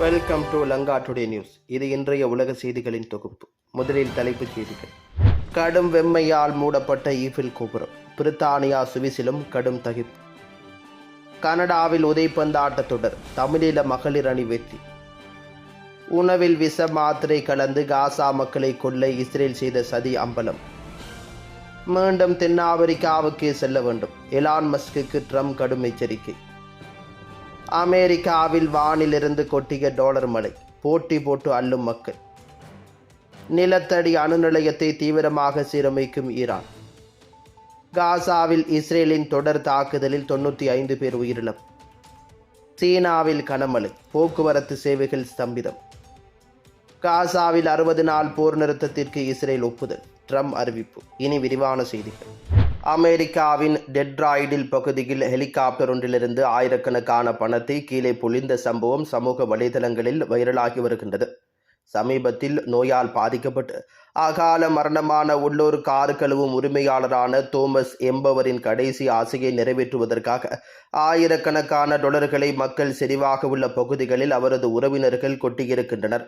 Welcome to Lanka today news இது இன்றைய உலக செய்திகளின் தொகுப்பு. முதலில் தலைப்புச் செய்திகள். கடும் வெம்மையால் மூடப்பட்ட ஈஃபில் கோபுரம். பிரித்தானியா சுவிசிலும் கடும் தகிப்பு. கனடாவில் உதைப்பந்தாட்ட தொடர். தமிழீழ மகளிர் அணி வெற்றி. உணவில் விஷ மாத்திரை கலந்து காசா மக்களை கொல்ல இஸ்ரேல் செய்த சதி அம்பலம். மீண்டும் தென்னாப்பிரிக்காவுக்கு செல்ல வேண்டும். எலான் மஸ்குக்கு ட்ரம்ப் கடும் எச்சரிக்கை. அமெரிக்காவில் வானிலிருந்து கொட்டிய டாலர் மழை. போட்டி போட்டு அள்ளும் மக்கள். நிலத்தடி அணு நிலையத்தை தீவிரமாக சீரமைக்கும் ஈரான். காசாவில் இஸ்ரேலின் தொடர் தாக்குதலில் தொண்ணூற்றி ஐந்து பேர் உயிரிழப்பு. சீனாவில் கனமழை போக்குவரத்து சேவைகள் ஸ்தம்பிதம். காசாவில் அறுபது நாள் போர் நிறுத்தத்திற்கு இஸ்ரேல் ஒப்புதல் ட்ரம்ப் அறிவிப்பு. இனி விரிவான செய்திகள். அமெரிக்காவின் டெட்ராய்டில் பகுதியில் ஹெலிகாப்டர் ஒன்றிலிருந்து ஆயிரக்கணக்கான பணத்தை கீழே பொழிந்த சம்பவம் சமூக வலைதளங்களில் வைரலாகி வருகின்றது. சமீபத்தில் நோயால் பாதிக்கப்பட்டு அகால மரணமான உள்ளூர் கார் கழுவும் உரிமையாளரான தோமஸ் என்பவரின் கடைசி ஆசையை நிறைவேற்றுவதற்காக ஆயிரக்கணக்கான டொலர்களை மக்கள் செறிவாக உள்ள பகுதிகளில் அவரது உறவினர்கள் கொட்டியிருக்கின்றனர்.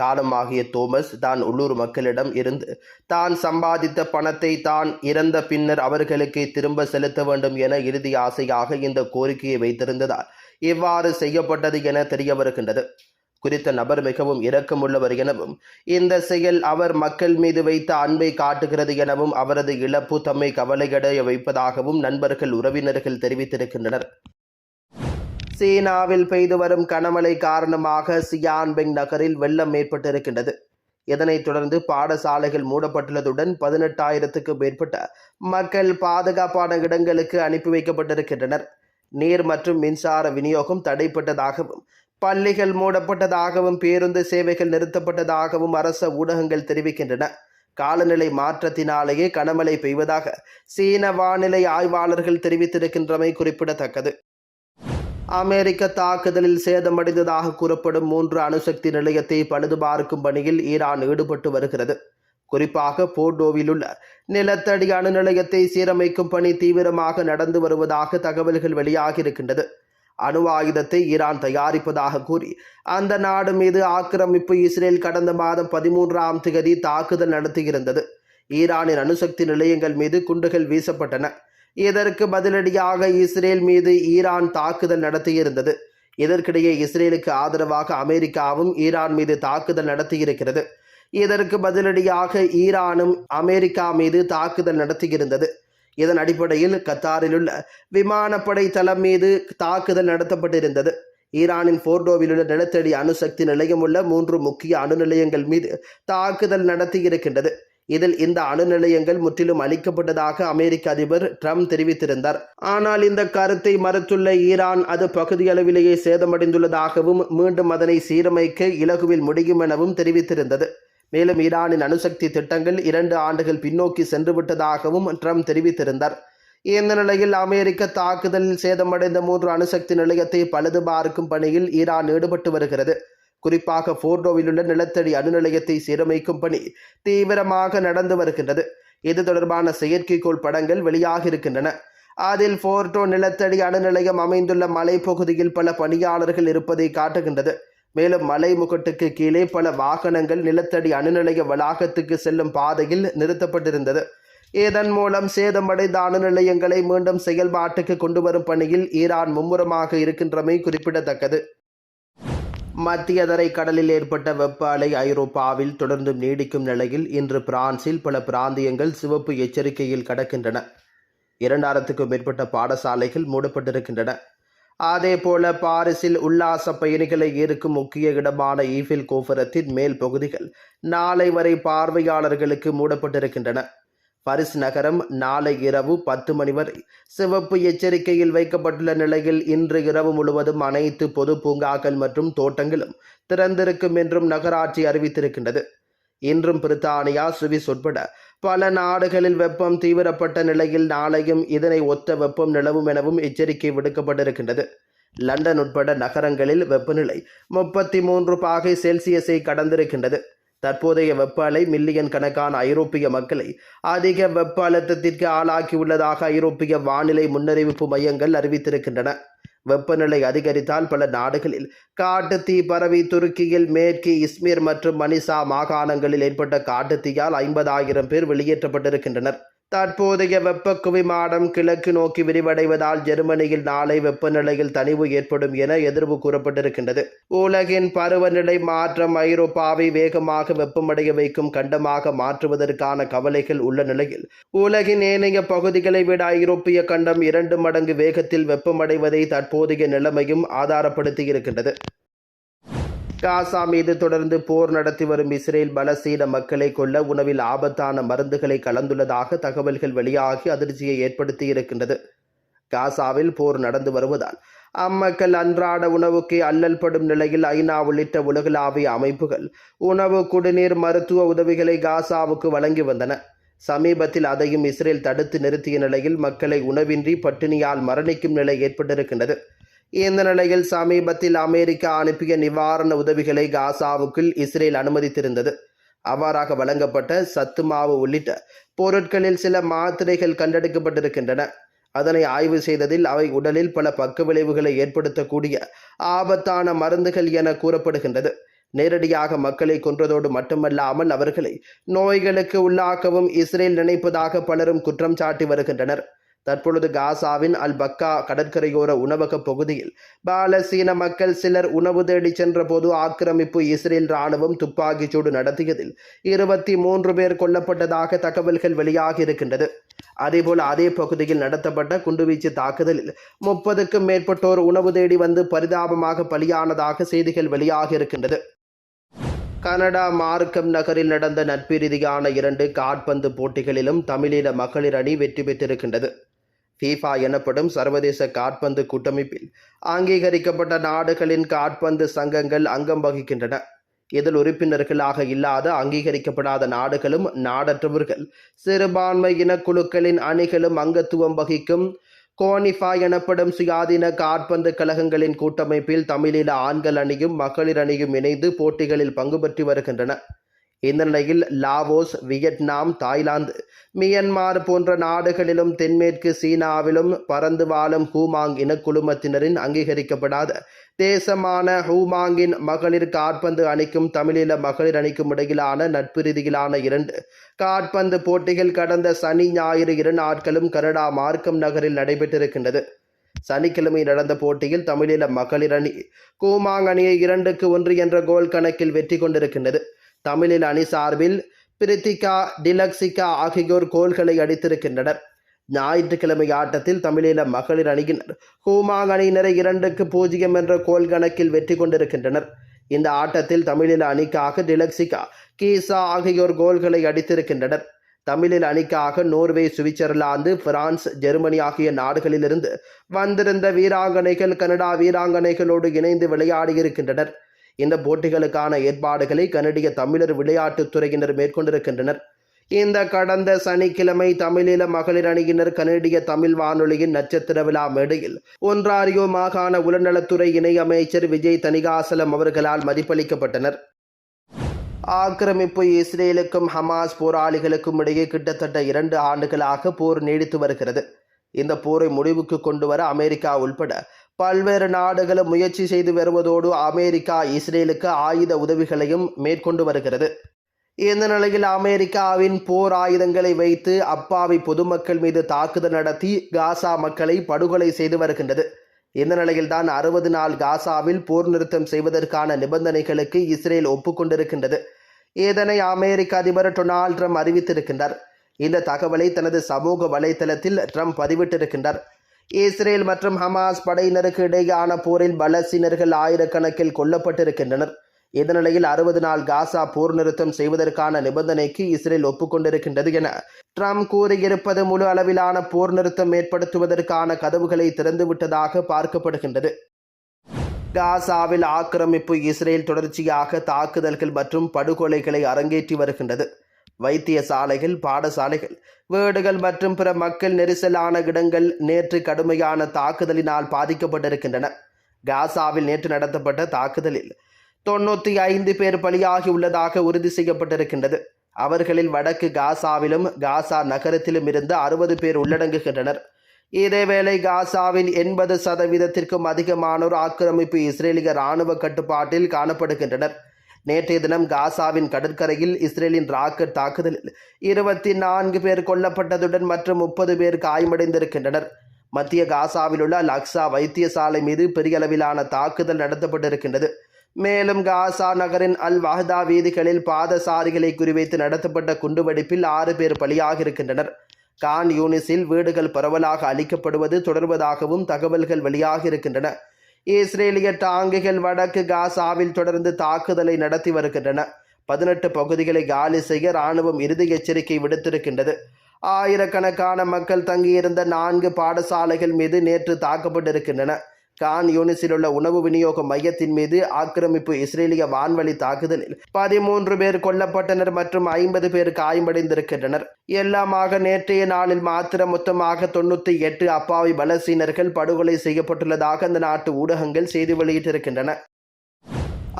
காலமாகிய தோமஸ் தான் உள்ளூர் மக்களிடம் இருந்து தான் சம்பாதித்த பணத்தை தான் இறந்த பின்னர் அவர்களுக்கு திரும்ப செலுத்த வேண்டும் என இறுதி ஆசையாக இந்த கோரிக்கையை வைத்திருந்ததால் இவ்வாறு செய்யப்பட்டது என தெரிய வருகின்றது. குறித்த நபர் மிகவும் இரக்கமுள்ளவர் எனவும் இந்த செயல் அவர் மக்கள் மீது வைத்த அன்பை காட்டுகிறது எனவும் அவரது இழப்பு தம்மை கவலையடைய வைப்பதாகவும் நண்பர்கள் உறவினர்கள் தெரிவித்திருக்கின்றனர். சீனாவில் பெய்து வரும் கனமழை காரணமாக சியான்பெங் நகரில் வெள்ளம் ஏற்பட்டிருக்கின்றது. இதனைத் தொடர்ந்து பாடசாலைகள் மூடப்பட்டுள்ளதுடன் பதினெட்டாயிரத்துக்கும் மேற்பட்ட மக்கள் பாதுகாப்பான இடங்களுக்கு அனுப்பி வைக்கப்பட்டிருக்கின்றனர். நீர் மற்றும் மின்சார விநியோகம் தடைப்பட்டதாகவும் பள்ளிகள் மூடப்பட்டதாகவும் பேருந்து சேவைகள் நிறுத்தப்பட்டதாகவும் அரச ஊடகங்கள் தெரிவிக்கின்றன. காலநிலை மாற்றத்தினாலேயே கனமழை பெய்வதாக சீன வானிலை ஆய்வாளர்கள் தெரிவித்திருக்கின்றமை குறிப்பிடத்தக்கது. அமெரிக்க தாக்குதலில் சேதமடைந்ததாக கூறப்படும் மூன்று அணுசக்தி நிலையத்தை பழுதுபார்க்கும் பணியில் ஈரான் ஈடுபட்டு வருகிறது. குறிப்பாக போர்டோவிலுள்ள நிலத்தடி அணு நிலையத்தை சீரமைக்கும் பணி தீவிரமாக நடந்து வருவதாக தகவல்கள் வெளியாகியிருக்கின்றது. அணு ஆயுதத்தை ஈரான் தயாரிப்பதாக கூறி அந்த நாடு மீது ஆக்கிரமிப்பு இஸ்ரேல் கடந்த மாதம் பதிமூன்றாம் தேதி தாக்குதல் நடத்தியிருந்தது. ஈரானின் அணுசக்தி நிலையங்கள் மீது குண்டுகள் வீசப்பட்டன. இதற்கு பதிலடியாக இஸ்ரேல் மீது ஈரான் தாக்குதல் நடத்தியிருந்தது. இதற்கிடையே இஸ்ரேலுக்கு ஆதரவாக அமெரிக்காவும் ஈரான் மீது தாக்குதல் நடத்தியிருக்கிறது. இதற்கு பதிலடியாக ஈரானும் அமெரிக்கா மீது தாக்குதல் நடத்தியிருந்தது. இதன் அடிப்படையில் கத்தாரிலுள்ள விமானப்படை தளம் மீது தாக்குதல் நடத்தப்பட்டிருந்தது. ஈரானின் போர்டோவில் உள்ள நிலத்தடி அணுசக்தி நிலையம் உள்ள மூன்று முக்கிய அணு நிலையங்கள் மீது தாக்குதல் நடத்தியிருக்கின்றது. இதில் இந்த அணு நிலையங்கள் முற்றிலும் அளிக்கப்பட்டதாக அமெரிக்க அதிபர் ட்ரம்ப் தெரிவித்திருந்தார். ஆனால் இந்த கருத்தை மறுத்துள்ள ஈரான் அது பகுதியளவிலேயே சேதமடைந்துள்ளதாகவும் மீண்டும் அதனை சீரமைக்க இலகுவில் முடியும் எனவும் தெரிவித்திருந்தது. மேலும் ஈரானின் அணுசக்தி திட்டங்கள் இரண்டு ஆண்டுகள் பின்னோக்கி சென்றுவிட்டதாகவும் ட்ரம்ப் தெரிவித்திருந்தார். இந்த நிலையில் அமெரிக்க தாக்குதலில் சேதமடைந்த மூன்று அணுசக்தி நிலையத்தை பழுது பார்க்கும் பணியில் ஈரான் ஈடுபட்டு வருகிறது. குறிப்பாக போர்டோவில் உள்ள நிலத்தடி அணு நிலையத்தை சீரமைக்கும் பணி தீவிரமாக நடந்து வருகின்றது. இது தொடர்பான செயற்கைக்கோள் படங்கள் வெளியாக இருக்கின்றன. அதில் போர்டோ நிலத்தடி அணுநிலையம் அமைந்துள்ள மலைப்பகுதியில் பல பணியாளர்கள் இருப்பதை காட்டுகின்றது. மேலும் மலை முகட்டுக்கு கீழே பல வாகனங்கள் நிலத்தடி அணுநிலைய வளாகத்துக்கு செல்லும் பாதையில் நிறுத்தப்பட்டிருந்தது. இதன் மூலம் சேதமடைந்த அணு நிலையங்களை மீண்டும் செயல்பாட்டுக்கு கொண்டு வரும் பணியில் ஈரான் மும்முரமாக இருக்கின்றமை குறிப்பிடத்தக்கது. மத்திய தரை கடலில் ஏற்பட்ட வெப்ப அலை ஐரோப்பாவில் தொடர்ந்து நீடிக்கும் நிலையில் இன்று பிரான்சில் பல பிராந்தியங்கள் சிவப்பு எச்சரிக்கையில் கடக்கின்றன. இரண்டாயிரத்துக்கும் மேற்பட்ட பாடசாலைகள் மூடப்பட்டிருக்கின்றன. அதேபோல பாரிஸில் உல்லாச பயணிகளை ஈர்க்கும் முக்கிய இடமான ஈஃபில் கோபுரத்தின் மேல் பகுதிகள் நாளை வரை பார்வையாளர்களுக்கு மூடப்பட்டிருக்கின்றன. பரிஸ் நகரம் நாளை இரவு பத்து மணி வரை சிவப்பு எச்சரிக்கையில் வைக்கப்பட்டுள்ள நிலையில் இன்று இரவு முழுவதும் அனைத்து பொது பூங்காக்கள் மற்றும் தோட்டங்களும் திறந்திருக்கும் என்றும் நகராட்சி அறிவித்திருக்கின்றது. இன்றும் பிரித்தானியா சுவிஸ் உட்பட பல நாடுகளில் வெப்பம் தீவிரப்பட்ட நிலையில் நாளையும் இதனை ஒத்த வெப்பம் நிலவும் எனவும் எச்சரிக்கை விடுக்கப்பட்டிருக்கின்றது. லண்டன் உட்பட நகரங்களில் வெப்பநிலை முப்பத்தி மூன்று பாகை செல்சியஸை கடந்திருக்கின்றது. தற்போதைய வெப்ப அலை மில்லியன் கணக்கான ஐரோப்பிய மக்களை அதிக வெப்ப அழுத்தத்திற்கு ஆளாக்கியுள்ளதாக ஐரோப்பிய வானிலை முன்னறிவிப்பு மையங்கள் அறிவித்திருக்கின்றன. வெப்பநிலை அதிகரித்தால் பல நாடுகளில் காட்டுத்தீ பரவி துருக்கியில் மேற்கு இஸ்மீர் மற்றும் மனிசா மாகாணங்களில் ஏற்பட்ட காட்டுத்தீயால் ஐம்பதாயிரம் பேர் வெளியேற்றப்பட்டிருக்கின்றனர். தற்போதைய வெப்ப குவிமாடம் கிழக்கு நோக்கி விரிவடைவதால் ஜெர்மனியில் நாளை வெப்பநிலையில் தணிவு ஏற்படும் என எதிர்வு கூறப்பட்டிருக்கின்றது. உலகின் பருவநிலை மாற்றம் ஐரோப்பாவை வேகமாக வெப்பமடைய வைக்கும் கண்டமாக மாற்றுவதற்கான கவலைகள் உள்ள நிலையில் உலகின் ஏனைய பகுதிகளை விட ஐரோப்பிய கண்டம் இரண்டு மடங்கு வேகத்தில் வெப்பமடைவதை தற்போதைய நிலைமையும் ஆதாரப்படுத்தியிருக்கின்றது. காசா மீது தொடர்ந்து போர் நடத்தி வரும் இஸ்ரேல் பலசீன மக்களை கொல்ல உணவில் ஆபத்தான மருந்துகளை கலந்துள்ளதாக தகவல்கள் வெளியாகி அதிர்ச்சியை ஏற்படுத்தியிருக்கின்றது. காசாவில் போர் நடந்து வருவதால் அம்மக்கள் அன்றாட உணவுக்கு அல்லல் படும் நிலையில் ஐநா உள்ளிட்ட உலகளாவிய அமைப்புகள் உணவு குடிநீர் மருத்துவ உதவிகளை காசாவுக்கு வழங்கி வந்தன. சமீபத்தில் அதையும் இஸ்ரேல் தடுத்து நிறுத்திய நிலையில் மக்களை உணவின்றி பட்டினியால் மரணிக்கும் நிலை ஏற்பட்டிருக்கின்றது. இந்த நிலையில் சமீபத்தில் அமெரிக்கா அனுப்பிய நிவாரண உதவிகளை காசாவுக்குள் இஸ்ரேல் அனுமதித்திருந்தது. அவ்வாறாக வழங்கப்பட்ட சத்து மாவு உள்ளிட்ட பொருட்களில் சில மாத்திரைகள் கண்டெடுக்கப்பட்டிருக்கின்றன. அதனை ஆய்வு செய்ததில் அவை உடலில் பல பக்க விளைவுகளை ஏற்படுத்தக்கூடிய ஆபத்தான மருந்துகள் என கூறப்படுகின்றது. நேரடியாக மக்களை கொன்றதோடு மட்டுமல்லாமல் அவர்களை நோய்களுக்கு உள்ளாக்கவும் இஸ்ரேல் நினைப்பதாக பலரும் குற்றம் சாட்டி வருகின்றனர். தற்பொழுது காசாவின் அல் பக்கா கடற்கரையோர உணவக பகுதியில் பாலசீன மக்கள் சிலர் உணவு தேடி சென்றபோது ஆக்கிரமிப்பு இஸ்ரேல் ராணுவம் துப்பாக்கிச்சூடு நடத்தியதில் இருபத்தி மூன்று பேர் கொல்லப்பட்டதாக தகவல்கள் வெளியாகி இருக்கின்றது. அதேபோல் அதே பகுதியில் நடத்தப்பட்ட குண்டுவீச்சு தாக்குதலில் முப்பதுக்கும் மேற்பட்டோர் உணவு தேடி வந்து பரிதாபமாக பலியானதாக செய்திகள் வெளியாகி இருக்கின்றது. கனடா மார்க்கம் நகரில் நடந்த நட்பு ரீதியான இரண்டு காற்பந்து போட்டிகளிலும் தமிழீழ மகளிர் அணி வெற்றி பெற்றிருக்கின்றது. ஃபீஃபா எனப்படும் சர்வதேச காற்பந்து கூட்டமைப்பில் அங்கீகரிக்கப்பட்ட நாடுகளின் காற்பந்து சங்கங்கள் அங்கம் வகிக்கின்றன. இதில் உறுப்பினர்களாக இல்லாத அங்கீகரிக்கப்படாத நாடுகளும் நாடற்றவர்கள் சிறுபான்மை இனக்குழுக்களின் அணிகளும் அங்கத்துவம் வகிக்கும் கோனிஃபா எனப்படும் சுயாதீன காற்பந்து கழகங்களின் கூட்டமைப்பில் தமிழீழ ஆண்கள் அணியும் மகளிர் அணியும் இணைந்து போட்டிகளில் பங்கு பெற்று வருகின்றன. இந்த நிலையில் லாவோஸ் வியட்நாம் தாய்லாந்து மியன்மார் போன்ற நாடுகளிலும் தென்மேற்கு சீனாவிலும் பறந்து வாழும் ஹூமாங் இனக்குழுமத்தினரின் அங்கீகரிக்கப்படாத தேசமான ஹூமாங்கின் மகளிர் காற்பந்து அணிக்கும் தமிழீழ மகளிர் அணிக்கும் இடையிலான நட்பு ரீதியிலான இரண்டு காற்பந்து போட்டிகள் கடந்த சனி ஞாயிறு இரு நாட்களும் கனடா மார்க்கம் நகரில் நடைபெற்றிருக்கின்றது. சனிக்கிழமை நடந்த போட்டியில் தமிழீழ மகளிர் அணி கூமாங் அணியை இரண்டுக்கு ஒன்று என்ற கோல் கணக்கில் வெற்றி கொண்டிருக்கின்றது. தமிழில் அணி சார்பில் பிரித்திகா டிலக்சிகா ஆகியோர் கோல்களை அடித்திருக்கின்றனர். ஞாயிற்றுக்கிழமை ஆட்டத்தில் தமிழீழ மகளிர் அணியினர் ஹூமாங் அணியினரை இரண்டுக்கு பூஜ்ஜியம் என்ற கோல் கணக்கில் வெற்றி கொண்டிருக்கின்றனர். இந்த ஆட்டத்தில் தமிழீழ அணிக்காக டிலக்சிகா கீசா ஆகியோர் கோல்களை அடித்திருக்கின்றனர். தமிழில் அணிக்காக நோர்வே சுவிட்சர்லாந்து பிரான்ஸ் ஜெர்மனி ஆகிய நாடுகளிலிருந்து வந்திருந்த வீராங்கனைகள் கனடா வீராங்கனைகளோடு இணைந்து விளையாடியிருக்கின்றனர். இந்த போட்டிகளுக்கான ஏற்பாடுகளை கனடிய தமிழர் விளையாட்டுத் துறையினர் மேற்கொண்டிருக்கின்றனர். இந்த கடந்த சனிக்கிழமை தமிழீழ மகளிர் அணியினர் கனடிய தமிழ் வானொலியின் நட்சத்திர விழா மேடையில் ஒன்றாரியோ மாகாண உளநலத்துறை இணை அமைச்சர் விஜய் தணிகாசலம் அவர்களால் மதிப்பளிக்கப்பட்டனர். ஆக்கிரமிப்பு இஸ்ரேலுக்கும் ஹமாஸ் போராளிகளுக்கும் இடையே கிட்டத்தட்ட இரண்டு ஆண்டுகளாக போர் நீடித்து வருகிறது. இந்த போரை முடிவுக்கு கொண்டு வர அமெரிக்கா உள்பட பல்வேறு நாடுகளும் முயற்சி செய்து வருவதோடு அமெரிக்கா இஸ்ரேலுக்கு ஆயுத உதவிகளையும் மேற்கொண்டு வருகிறது. இந்த நிலையில் அமெரிக்காவின் போர் ஆயுதங்களை வைத்து அப்பாவி பொதுமக்கள் மீது தாக்குதல் நடத்தி காசா மக்களை படுகொலை செய்து வருகின்றது. இந்த நிலையில்தான் அறுபது நாள் காசாவில் போர் நிறுத்தம் செய்வதற்கான நிபந்தனைகளுக்கு இஸ்ரேல் ஒப்புக்கொண்டிருக்கின்றது. இதனை அமெரிக்க அதிபர் டொனால்ட் ட்ரம்ப் அறிவித்திருக்கின்றார். இந்த தகவலை தனது சமூக வலைதளத்தில் ட்ரம்ப் பதிவிட்டிருக்கின்றார். இஸ்ரேல் மற்றும் ஹமாஸ் படையினருக்கு இடையேயான போரில் பலஸ்தீனர்கள் ஆயிரக்கணக்கில் கொல்லப்பட்டிருக்கின்றனர். இந்த நிலையில் அறுபது நாள் காசா போர் நிறுத்தம் செய்வதற்கான நிபந்தனைக்கு இஸ்ரேல் ஒப்புக்கொண்டிருக்கின்றது என ட்ரம்ப் கூறியிருப்பது முழு அளவிலான போர் நிறுத்தம் ஏற்படுத்துவதற்கான கதவுகளை திறந்துவிட்டதாக பார்க்கப்படுகின்றது. காசாவில் ஆக்கிரமிப்பு இஸ்ரேல் தொடர்ச்சியாக தாக்குதல்கள் மற்றும் படுகொலைகளை அரங்கேற்றி வருகின்றது. வைத்தியசாலைகள் பாடசாலைகள் வீடுகள் மற்றும் பிற மக்கள் நெரிசலான இடங்கள் நேற்று கடுமையான தாக்குதலினால் பாதிக்கப்பட்டிருக்கின்றன. காசாவில் நேற்று நடத்தப்பட்ட தாக்குதலில் தொண்ணூற்றி ஐந்து பேர் பலியாகியுள்ளதாக உறுதி செய்யப்பட்டிருக்கின்றது. அவர்களில் வடக்கு காசாவிலும் காசா நகரத்திலும் இருந்து அறுபது பேர் உள்ளடங்குகின்றனர். இதேவேளை காசாவின் எண்பது சதவீதத்திற்கும் அதிகமானோர் ஆக்கிரமிப்பு இஸ்ரேலிய இராணுவ கட்டுப்பாட்டில் காணப்படுகின்றனர். நேற்றைய தினம் காசாவின் கடற்கரையில் இஸ்ரேலின் ராக்கெட் தாக்குதலில் இருபத்தி நான்கு பேர் கொல்லப்பட்டதுடன் மற்றும் முப்பது பேர் காயமடைந்திருக்கின்றனர். மத்திய காசாவில் உள்ள லக்ஸா வைத்தியசாலை மீது பெரிய அளவிலான தாக்குதல் நடத்தப்பட்டிருக்கின்றது. மேலும் காசா நகரின் அல் வஹதா வீதிகளில் பாதசாரிகளை குறிவைத்து நடத்தப்பட்ட குண்டுவெடிப்பில் ஆறு பேர் பலியாக இருக்கின்றனர் கான் யூனிஸில் வீடுகள் பரவலாக அளிக்கப்படுவது தொடர்வதாகவும் தகவல்கள் வெளியாக இருக்கின்றன இஸ்ரேலிய டாங்குகள் வடக்கு காசாவில் தொடர்ந்து தாக்குதலை நடத்தி வருகின்றன. பதினெட்டு பகுதிகளை காலி செய்ய ராணுவம் இறுதி எச்சரிக்கை விடுத்திருக்கின்றது. ஆயிரக்கணக்கான மக்கள் தங்கியிருந்த நான்கு பாடசாலைகள் மீது நேற்று தாக்கப்பட்டிருக்கின்றன. கான் யூனிஸில் உள்ள உணவு விநியோக மையத்தின் மீது ஆக்கிரமிப்பு இஸ்ரேலிய வான்வழி தாக்குதலில் பதிமூன்று பேர் கொல்லப்பட்டனர் மற்றும் ஐம்பது பேர் காயமடைந்திருக்கின்றனர். எல்லாமாக நேற்றைய நாளில் மாத்திரம் மொத்தமாக தொண்ணூற்றி எட்டு அப்பாவி பலசீனர்கள் படுகொலை செய்யப்பட்டுள்ளதாக அந்த நாட்டு ஊடகங்கள் செய்தி வெளியிட்டிருக்கின்றன.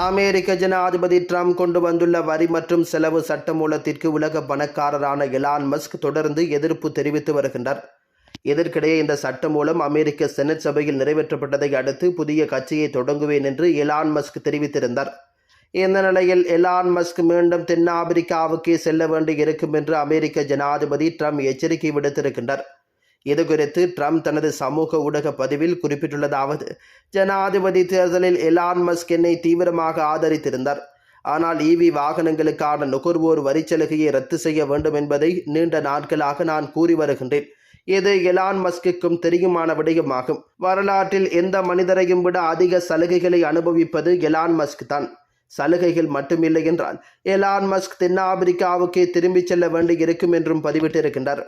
அமெரிக்க ஜனாதிபதி ட்ரம்ப் கொண்டு வந்துள்ள வரி மற்றும் செலவு சட்டமூலத்திற்கு உலக பணக்காரரான எலான் மஸ்க் தொடர்ந்து எதிர்ப்பு தெரிவித்து வருகின்றார். இதற்கிடையே இந்த சட்டம் மூலம் அமெரிக்க செனட் சபையில் நிறைவேற்றப்பட்டதை அடுத்து புதிய கட்சியை தொடங்குவேன் என்று எலான் மஸ்க் தெரிவித்திருந்தார். இந்த நிலையில் எலான் மஸ்க் மீண்டும் தென்னாப்பிரிக்காவுக்கே செல்ல வேண்டி இருக்கும் என்று அமெரிக்க ஜனாதிபதி ட்ரம்ப் எச்சரிக்கை விடுத்திருக்கின்றார். இது குறித்து ட்ரம்ப் தனது சமூக ஊடக பதிவில் குறிப்பிட்டுள்ளதாவது ஜனாதிபதி தேர்தலில் எலான் மஸ்க் என்னை தீவிரமாக ஆதரித்திருந்தார். ஆனால் இவி வாகனங்களுக்கான நுகர்வோர் வரிச்சலுகையை ரத்து செய்ய வேண்டும் என்பதை நீண்ட நாட்களாக நான் கூறி வருகின்றேன். இது எலான் மஸ்குக்கும் தெரியுமான விடயமாகும். வரலாற்றில் எந்த மனிதரையும் விட அதிக சலுகைகளை அனுபவிப்பது எலான் மஸ்க் தான். சலுகைகள் மட்டுமில்லை என்றால் எலான் மஸ்க் தென்னாப்பிரிக்காவுக்கே திரும்பிச் செல்ல வேண்டி இருக்கும் என்றும் பதிவிட்டிருக்கின்றார்.